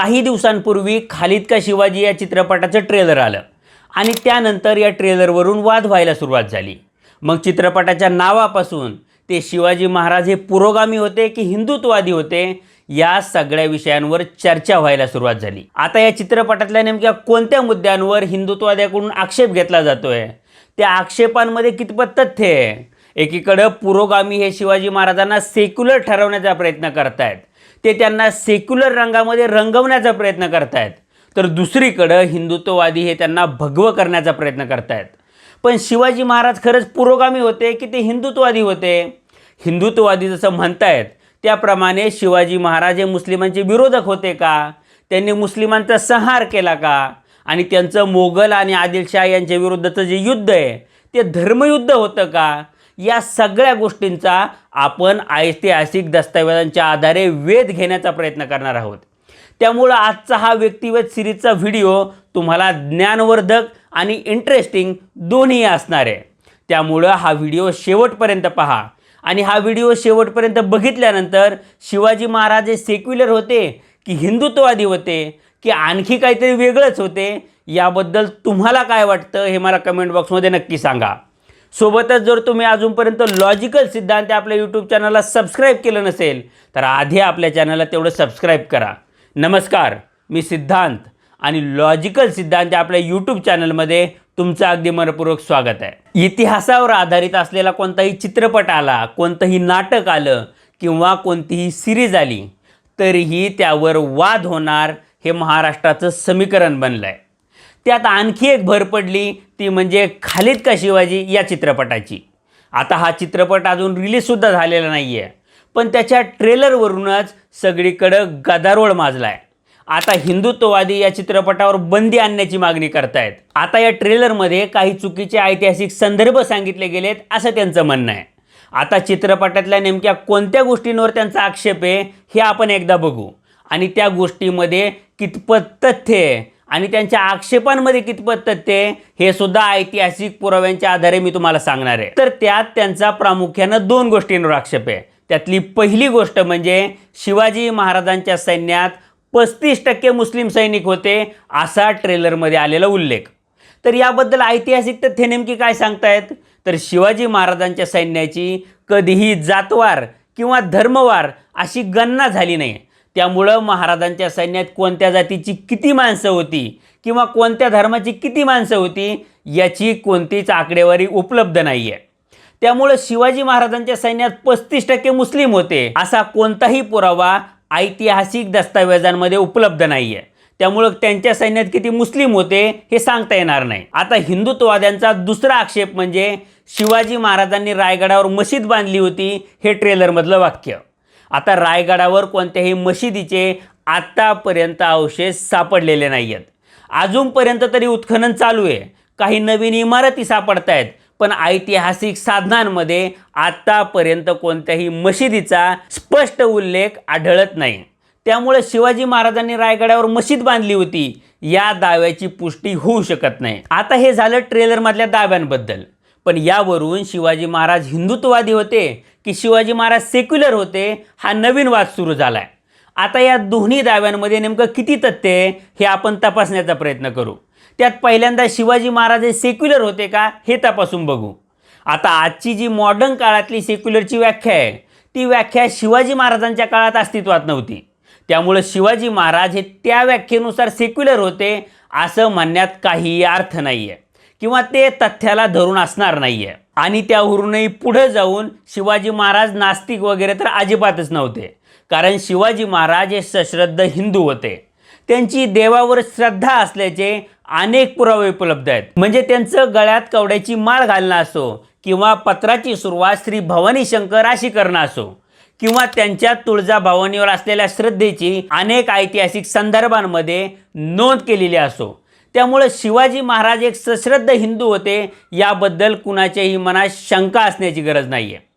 काही दिवसांपूर्वी खालिद का शिवाजी या चित्रपटाचं ट्रेलर आलं. आणि त्यानंतर या ट्रेलरवरून वाद व्हायला सुरुवात झाली. मग चित्रपटाच्या नावापासून ते शिवाजी महाराज हे पुरोगामी होते की हिंदुत्ववादी होते या सगळ्या विषयांवर चर्चा व्हायला सुरुवात झाली. आता या चित्रपटातल्या नेमक्या कोणत्या मुद्द्यांवर हिंदुत्ववाद्याकडून आक्षेप घेतला जातोय? त्या आक्षेपांमध्ये कितपत तथ्य आहे? एकीकडं पुरोगामी हे शिवाजी महाराजांना सेक्युलर ठरवण्याचा प्रयत्न करतायत. ते त्यांना सेक्युलर रंगामध्ये रंगवण्याचा प्रयत्न करतायत. तर दुसरीकडं हिंदुत्ववादी हे त्यांना भगवं करण्याचा प्रयत्न करतायत. पण शिवाजी महाराज खरंच पुरोगामी होते की ते हिंदुत्ववादी होते? हिंदुत्ववादी जसं म्हणतायत त्याप्रमाणे शिवाजी महाराज हे मुस्लिमांचे विरोधक होते का? त्यांनी मुस्लिमांचा संहार केला का? आणि त्यांचं मोगल आणि आदिलशाह यांच्या विरुद्धचं जे युद्ध आहे ते धर्मयुद्ध होतं का? या सगळ्या गोष्टींचा आपण ऐतिहासिक दस्तऐवजांच्या आधारे वेध घेण्याचा प्रयत्न करणार आहोत. त्यामुळं आजचा हा व्यक्तिवेध सिरीजचा व्हिडिओ तुम्हाला ज्ञानवर्धक आणि इंटरेस्टिंग दोन्ही असणार आहे. त्यामुळं हा व्हिडिओ शेवटपर्यंत पहा. आणि हा व्हिडिओ शेवटपर्यंत बघितल्यानंतर शिवाजी महाराज हे सेक्युलर होते की हिंदुत्ववादी होते की आणखी काहीतरी वेगळंच होते? याबद्दल तुम्हाला काय वाटतं हे मला कमेंट बॉक्समध्ये नक्की सांगा. सोबतच जर तुम्ही अजूनपर्यंत लॉजिकल सिद्धांत आपल्या यूट्यूब चॅनलला सबस्क्राईब केलं नसेल तर आधी आपल्या चॅनलला तेवढं सबस्क्राईब करा. नमस्कार मी सिद्धांत आणि लॉजिकल सिद्धांत आपल्या यूट्यूब चॅनलमध्ये तुमचं अगदी मनपूर्वक स्वागत आहे. इतिहासावर आधारित असलेला कोणताही चित्रपट आला कोणतंही नाटक आलं किंवा कोणतीही सिरीज आली तरीही त्यावर वाद होणार हे महाराष्ट्राचं समीकरण बनलं आहे त्यात आणखी एक भर पडली ती म्हणजे खालिद का शिवाजी या चित्रपटाची. आता हा चित्रपट अजून रिलीजसुद्धा झालेला नाही आहे पण त्याच्या ट्रेलरवरूनच सगळीकडं गदारोळ माजला आहे आता हिंदुत्ववादी या चित्रपटावर बंदी आणण्याची मागणी करतायत. आता या ट्रेलरमध्ये काही चुकीचे ऐतिहासिक संदर्भ सांगितले गेलेत असं त्यांचं म्हणणं आहे. आता चित्रपटातल्या नेमक्या कोणत्या गोष्टींवर त्यांचा आक्षेप आहे हे आपण एकदा बघू. आणि त्या गोष्टीमध्ये कितपत तथ्य आहे आणि त्यांच्या आक्षेपांमध्ये कितपत तथ्य हे सुद्धा ऐतिहासिक पुराव्यांच्या आधारे मी तुम्हाला सांगणार आहे. तर त्यात त्यांचा प्रामुख्यानं दोन गोष्टींवर आक्षेप आहे. त्यातली पहिली गोष्ट म्हणजे शिवाजी महाराजांच्या सैन्यात पस्तीस टक्के मुस्लिम सैनिक होते असा ट्रेलरमध्ये आलेला उल्लेख. तर याबद्दल ऐतिहासिक तथ्य नेमकी काय सांगतायत? तर शिवाजी महाराजांच्या सैन्याची कधीही जातवार किंवा धर्मवार अशी गणना झाली नाही. त्यामुळं महाराजांच्या सैन्यात कोणत्या जातीची किती माणसं होती किंवा कोणत्या धर्माची किती माणसं होती याची कोणतीच आकडेवारी उपलब्ध नाही आहे त्यामुळं शिवाजी महाराजांच्या सैन्यात पस्तीस टक्के मुस्लिम होते असा कोणताही पुरावा ऐतिहासिक दस्तावेजांमध्ये उपलब्ध नाही आहे त्यामुळं त्यांच्या सैन्यात किती मुस्लिम होते हे सांगता येणार नाही. आता हिंदुत्ववाद्यांचा दुसरा आक्षेप म्हणजे शिवाजी महाराजांनी रायगडावर मशीद बांधली होती हे ट्रेलरमधलं वाक्य. आता रायगडावर कोणत्याही मशिदीचे आत्तापर्यंत अवशेष सापडलेले नाही आहेत अजूनपर्यंत तरी उत्खनन चालू आहे. काही नवीन इमारती सापडत आहेत पण ऐतिहासिक साधनांमध्ये आत्तापर्यंत कोणत्याही मशिदीचा स्पष्ट उल्लेख आढळत नाही. त्यामुळे शिवाजी महाराजांनी रायगडावर मशीद बांधली होती या दाव्याची पुष्टी होऊ शकत नाही. आता हे झालं ट्रेलरमधल्या दाव्यांबद्दल. पण यावरून शिवाजी महाराज हिंदुत्ववादी होते की शिवाजी महाराज सेक्युलर होते हा नवीन वाद सुरू झाला आहे आता या दोन्ही दाव्यांमध्ये नेमकं किती तथ्य आहे हे आपण तपासण्याचा प्रयत्न करू. त्यात पहिल्यांदा शिवाजी महाराज हे सेक्युलर होते का हे तपासून बघू. आता आजची जी मॉडर्न काळातली सेक्युलरची व्याख्या आहे ती व्याख्या शिवाजी महाराजांच्या काळात अस्तित्वात नव्हती. त्यामुळं शिवाजी महाराज हे त्या व्याख्येनुसार सेक्युलर होते असं म्हणण्यात काहीही अर्थ नाही आहे किंवा ते तथ्याला धरून असणार नाही आहे आणि त्यावरूनही पुढं जाऊन शिवाजी महाराज नास्तिक वगैरे तर अजिबातच नव्हते. कारण शिवाजी महाराज हे सश्रद्ध हिंदू होते. त्यांची देवावर श्रद्धा असल्याचे अनेक पुरावे उपलब्ध आहेत. म्हणजे त्यांचं गळ्यात कवड्याची माळ घालणं असो किंवा पत्राची सुरुवात श्री भवानी शंकर अशी करणं असो किंवा त्यांच्या तुळजा भवानीवर असलेल्या श्रद्धेची अनेक ऐतिहासिक संदर्भांमध्ये नोंद केलेली असो. त्यामुळं शिवाजी महाराज एक सश्रद्ध हिंदू होते याबद्दल कुणाच्याही मनात शंका असण्याची गरज नाही आहे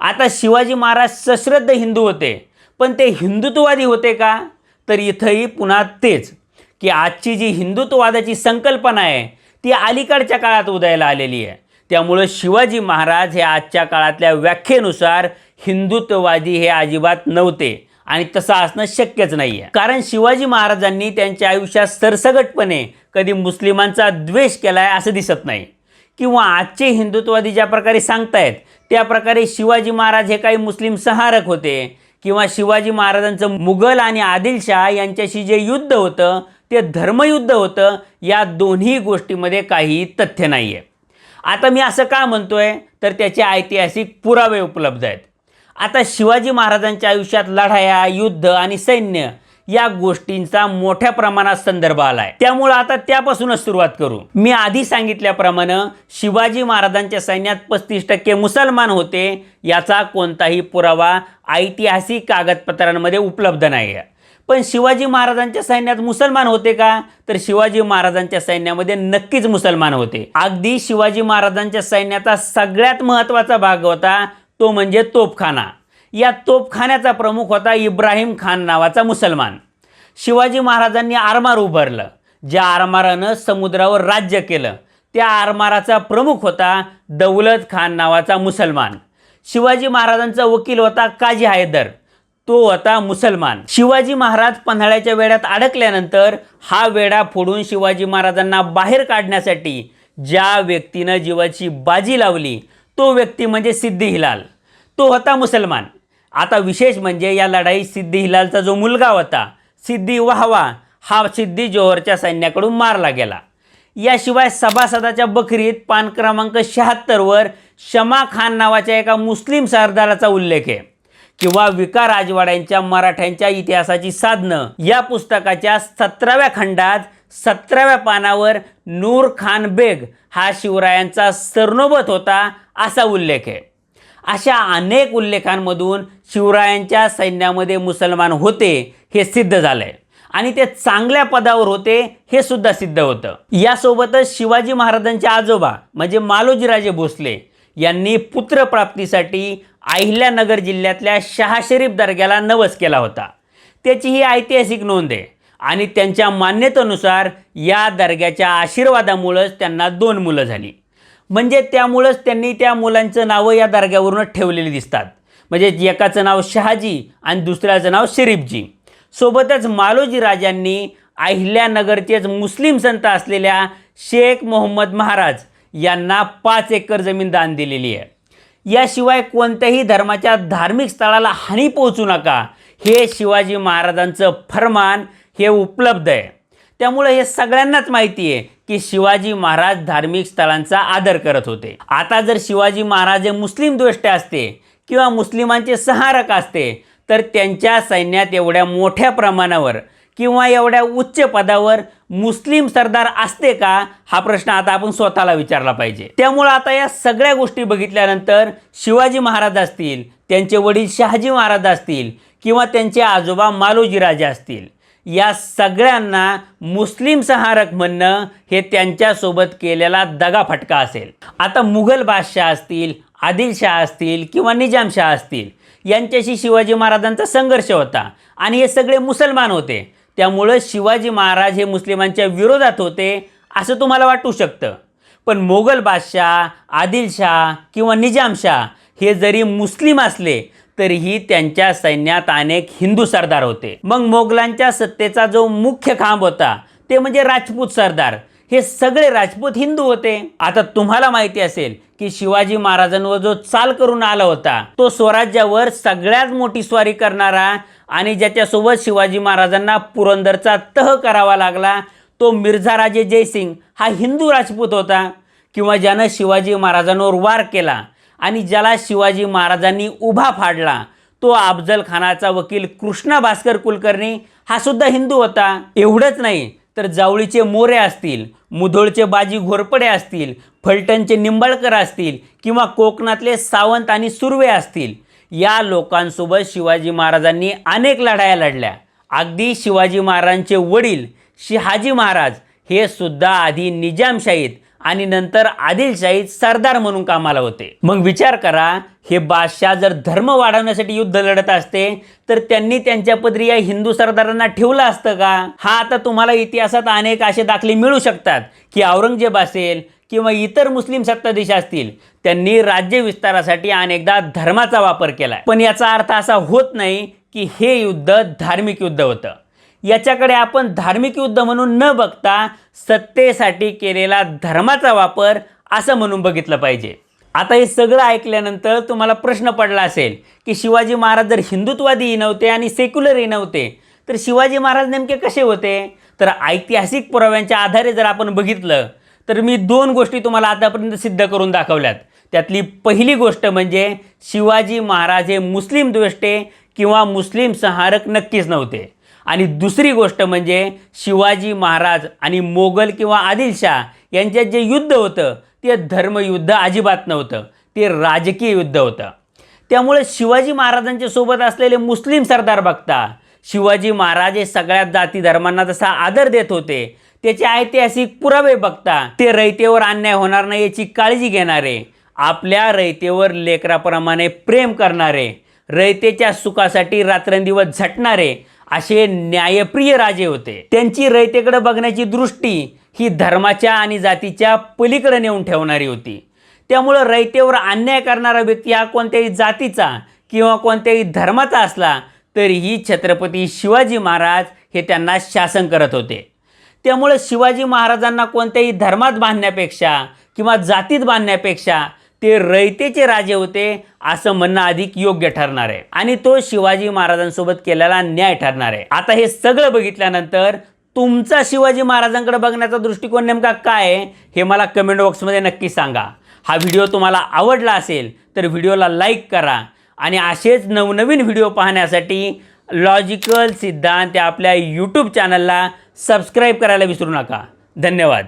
आता शिवाजी महाराज सश्रद्ध हिंदू होते पण ते हिंदुत्ववादी होते का? तर इथंही पुन्हा तेच की आजची जी हिंदुत्ववादाची संकल्पना आहे ती अलीकडच्या काळात उदयाला आलेली आहे. त्यामुळं शिवाजी महाराज हे आजच्या काळातल्या व्याख्येनुसार हिंदुत्ववादी हे अजिबात नव्हते. आणि तसं असणं शक्यच नाही आहे कारण शिवाजी महाराजांनी त्यांच्या आयुष्यात सरसगटपणे कधी मुस्लिमांचा द्वेष केला आहे असं दिसत नाही. किंवा आजचे हिंदुत्ववादी ज्या प्रकारे सांगतायत त्या प्रकारे शिवाजी महाराज हे काही मुस्लिम संहारक होते किंवा शिवाजी महाराजांचं मुघल आणि आदिलशाह यांच्याशी जे युद्ध होतं ते धर्मयुद्ध होतं या दोन्ही गोष्टीमध्ये काही तथ्य नाही आहे आता मी असं का म्हणतोय? तर त्याचे ऐतिहासिक पुरावे उपलब्ध आहेत. आता शिवाजी महाराजांच्या आयुष्यात लढाया युद्ध आणि सैन्य या गोष्टींचा मोठ्या प्रमाणात संदर्भ आलाय. त्यामुळं आता त्यापासूनच सुरुवात करू. मी आधी सांगितल्याप्रमाणे शिवाजी महाराजांच्या सैन्यात पस्तीस टक्के मुसलमान होते याचा कोणताही पुरावा ऐतिहासिक कागदपत्रांमध्ये उपलब्ध नाही आहे पण शिवाजी महाराजांच्या सैन्यात मुसलमान होते का? तर शिवाजी महाराजांच्या सैन्यामध्ये नक्कीच मुसलमान होते. अगदी शिवाजी महाराजांच्या सैन्याचा सगळ्यात महत्त्वाचा भाग होता तो म्हणजे तोफखाना. या तोफखान्याचा प्रमुख होता इब्राहिम खान नावाचा मुसलमान. शिवाजी महाराजांनी आरमार उभारलं. ज्या आरमारानं समुद्रावर राज्य केलं त्या आरमाराचा प्रमुख होता दौलत खान नावाचा मुसलमान. शिवाजी महाराजांचा वकील होता काजी हैदर. तो होता मुसलमान. शिवाजी महाराज पन्हाळ्याच्या वेड्यात अडकल्यानंतर हा वेढा फोडून शिवाजी महाराजांना बाहेर काढण्यासाठी ज्या व्यक्तीनं जीवाची बाजी लावली तो व्यक्ती म्हणजे सिद्धी हिलाल. तो होता मुसलमान. आता विशेष म्हणजे या लढाईत सिद्धी हिलालचा जो मुलगा होता सिद्धी वाहवा हा सिद्धी जोहरच्या सैन्याकडून मारला गेला. याशिवाय सभासदाच्या बकरीत पान क्रमांक शहात्तरवर शमा खान नावाच्या एका मुस्लिम सरदाराचा उल्लेख आहे. किंवा विका राजवाड्यांच्या मराठ्यांच्या इतिहासाची साधनं या पुस्तकाच्या सतराव्या खंडात सतराव्या पानावर नूर खान बेग हा शिवरायांचा सरनोबत होता असा उल्लेख आहे. अशा अनेक उल्लेखांमधून शिवरायांच्या सैन्यामध्ये मुसलमान होते हे सिद्ध झालंय. आणि ते चांगल्या पदावर होते हे सुद्धा सिद्ध होतं. यासोबतच शिवाजी महाराजांचे आजोबा म्हणजे मालोजीराजे भोसले यांनी पुत्रप्राप्तीसाठी अहिल्यानगर जिल्ह्यातल्या शहाशरीफ दर्ग्याला नवस केला होता. त्याची ही ऐतिहासिक नोंद आहे. आणि त्यांच्या मान्यतेनुसार या दर्ग्याच्या आशीर्वादामुळंच त्यांना दोन मुलं झाली. म्हणजे त्यामुळंच त्यांनी त्या मुलांचं नावं या दर्ग्यावरूनच ठेवलेली दिसतात. म्हणजे एकाचं नाव शहाजी आणि दुसऱ्याचं नाव शरीफजी. सोबतच मालोजी राजांनी अहिल्यानगरचेच मुस्लिम संत असलेल्या शेख मोहम्मद महाराज यांना पाच एकर जमीन दान दिलेली आहे. याशिवाय कोणत्याही धर्माच्या धार्मिक स्थळाला हानी पोहोचू नका. हे शिवाजी महाराजांचं फरमान हे उपलब्ध आहे. त्यामुळे हे सगळ्यांनाच माहिती आहे की शिवाजी महाराज धार्मिक स्थळांचा आदर करत होते. आता जर शिवाजी महाराज हे मुस्लिम द्वेष्टे असते किंवा मुस्लिमांचे सहारक असते तर त्यांच्या सैन्यात एवढ्या मोठ्या प्रमाणावर किंवा एवढ्या उच्च पदावर मुस्लिम सरदार असते का हा प्रश्न आता आपण स्वतःला विचारला पाहिजे. त्यामुळं आता या सगळ्या गोष्टी बघितल्यानंतर शिवाजी महाराज असतील त्यांचे वडील शहाजी महाराज असतील किंवा त्यांचे आजोबा मालोजीराजे असतील या सगळ्यांना मुस्लिम संहारक म्हणणं हे त्यांच्यासोबत केलेला दगाफटका असेल. आता मुघल बादशाह असतील आदिलशाह असतील किंवा निजामशाह असतील यांच्याशी शिवाजी महाराजांचा संघर्ष होता आणि हे सगळे मुसलमान होते. त्यामुळं शिवाजी महाराज हे मुस्लिमांच्या विरोधात होते असं तुम्हाला वाटू शकतं. पण मोगल बादशाह आदिलशाह किंवा निजामशाह हे जरी मुस्लिम असले तरीही त्यांच्या सैन्यात अनेक हिंदू सरदार होते. मग मोगलांच्या सत्तेचा जो मुख्य खांब होता ते म्हणजे राजपूत सरदार. हे सगळे राजपूत हिंदू होते. आता तुम्हाला माहिती असेल की शिवाजी महाराजांवर जो चाल करून आला होता तो स्वराज्यावर सगळ्यात मोठी स्वारी करणारा आणि ज्याच्यासोबत शिवाजी महाराजांना पुरंदरचा तह करावा लागला तो मिर्झा राजे जयसिंग हा हिंदू राजपूत होता. किंवा ज्यानं शिवाजी महाराजांवर वार केला आणि ज्याला शिवाजी महाराजांनी उभा फाडला तो अफजल खानाचा वकील कृष्णा भास्कर कुलकर्णी हा सुद्धा हिंदू होता. एवढंच नाही तर जावळीचे मोरे असतील मुधोळचे बाजी घोरपडे असतील फलटणचे निंबाळकर असतील किंवा कोकणातले सावंत आणि सुर्वे असतील या लोकांसोबत शिवाजी महाराजांनी अनेक लढाया लढल्या. अगदी शिवाजी महाराजांचे वडील शहाजी महाराज हे सुद्धा आधी निजामशाहीत आणि नंतर आदिलशाहीत सरदार म्हणून कामाला होते. मग विचार करा हे बादशाह जर धर्म वाढवण्यासाठी युद्ध लढत असते तर त्यांनी त्यांच्या पदरी या हिंदू सरदारांना ठेवलं असतं का? हा आता तुम्हाला इतिहासात अनेक असे दाखले मिळू शकतात की औरंगजेब असेल किंवा इतर मुस्लिम सत्ताधीश असतील त्यांनी राज्य विस्तारासाठी अनेकदा धर्माचा वापर केला पण याचा अर्थ असा होत नाही की की हे युद्ध धार्मिक युद्ध होतं. याच्याकडे आपण धार्मिक युद्ध म्हणून न बघता सत्तेसाठी केलेला धर्माचा वापर असं म्हणून बघितलं पाहिजे. आता हे सगळं ऐकल्यानंतर तुम्हाला प्रश्न पडला असेल की शिवाजी महाराज जर हिंदुत्वादीही नव्हते आणि सेक्युलरही नव्हते तर शिवाजी महाराज नेमके कसे होते? तर ऐतिहासिक पुराव्यांच्या आधारे जर आपण बघितलं तर मी दोन गोष्टी तुम्हाला आतापर्यंत सिद्ध करून दाखवल्यात. त्यातली पहिली गोष्ट म्हणजे शिवाजी महाराज हे मुस्लिम द्वेष्टे किंवा मुस्लिम संहारक नक्कीच नव्हते. आणि दुसरी गोष्ट म्हणजे शिवाजी महाराज आणि मोगल किंवा आदिलशाह यांच्यात जे युद्ध होतं ते धर्मयुद्ध अजिबात नव्हतं. ते राजकीय युद्ध होतं. त्यामुळे शिवाजी महाराजांच्या सोबत असलेले मुस्लिम सरदार बघता शिवाजी महाराज हे सगळ्या जाती धर्मांना जसा आदर देत होते त्याचे ऐतिहासिक पुरावे बघता ते रयतेवर अन्याय होणार नाही याची काळजी घेणारे आपल्या रयतेवर लेकराप्रमाणे प्रेम करणारे रयतेच्या सुखासाठी रात्रंदिवस झटणारे असे न्यायप्रिय राजे होते. त्यांची रयतेकडे बघण्याची दृष्टी ही धर्माच्या आणि जातीच्या पलीकडे नेऊन ठेवणारी होती. त्यामुळं रयतेवर अन्याय करणारा व्यक्ती हा कोणत्याही जातीचा किंवा कोणत्याही धर्माचा असला तरीही छत्रपती शिवाजी महाराज हे त्यांना शासन करत होते. त्यामुळे शिवाजी महाराजांना कोणत्याही धर्मात बांधण्यापेक्षा किंवा जातीत बांधण्यापेक्षा ते रयतेचे राजे होते असं म्हणणं अधिक योग्य ठरणार आहे. आणि तो शिवाजी महाराजांसोबत केलेला न्याय ठरणार आहे. आता हे सगळं बघितल्यानंतर तुमचा शिवाजी महाराजांकडे बघण्याचा दृष्टिकोन नेमका काय आहे हे मला कमेंट बॉक्समध्ये नक्की सांगा. हा व्हिडिओ तुम्हाला आवडला असेल तर व्हिडिओला लाईक करा. आणि असेच नवनवीन व्हिडिओ पाहण्यासाठी लॉजिकल सिद्धांत आपल्या यूट्यूब चॅनलला सबस्क्राईब करायला विसरू नका. धन्यवाद.